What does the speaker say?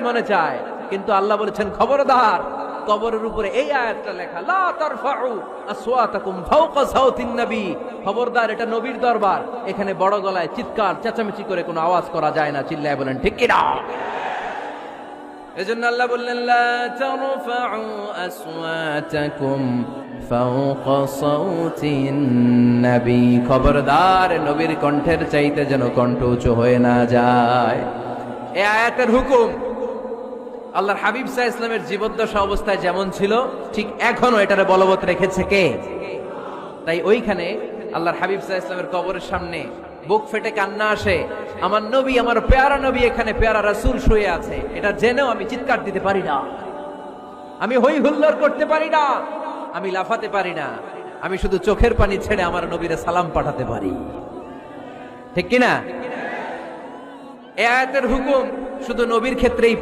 মনে চায়। কিন্তু আল্লাহ বলেছেন, খবরদার, কবরের উপরে এই আয়াতটা লেখা, লা তারফাউ আসওয়াতাকুম ফাওকা সাউতিন নবী। খবরদার, এটা নবীর দরবার। এখানে বড় গলায় চিৎকার, চেঁচামেচি করে কোনো আওয়াজ করা যায় না। চিল্লায় বলেন, ঠিক কি না এজন্য আল্লাহ বললেন, লা তারফাউ আসওয়াতাকুম ফাওকা সাউতিন নবী। খবরদার, নবীর কণ্ঠের চাইতে যেন কণ্ঠ উঁচু হয়ে না যায়। এ আয়াতের হুকুম আল্লাহর হাবিব সাহা ইসলামের জীবদ্দশা অবস্থায় যেমন ছিল, ঠিক এখনও এটারে বলবৎ রেখেছে কে? তাই ওইখানে আল্লাহর হাবিব সাহা ইসলামের কবরের সামনে বুক ফেটে কান্না আসে, আমার নবী, আমার পেয়ারা নবী এখানে, পেয়ারা রাসুল শুয়ে আছে। এটা জেনেও আমি চিৎকার দিতে পারি না। আমি হই হুল্লোড় করতে পারি না। আমি লাফাতে পারি না। আমি শুধু চোখের পানি ছেড়ে আমার নবীরে সালাম পাঠাতে পারি। ঠিক কিনা? এ আয়াতের হুকুম শুধু নবীর ক্ষেত্রেই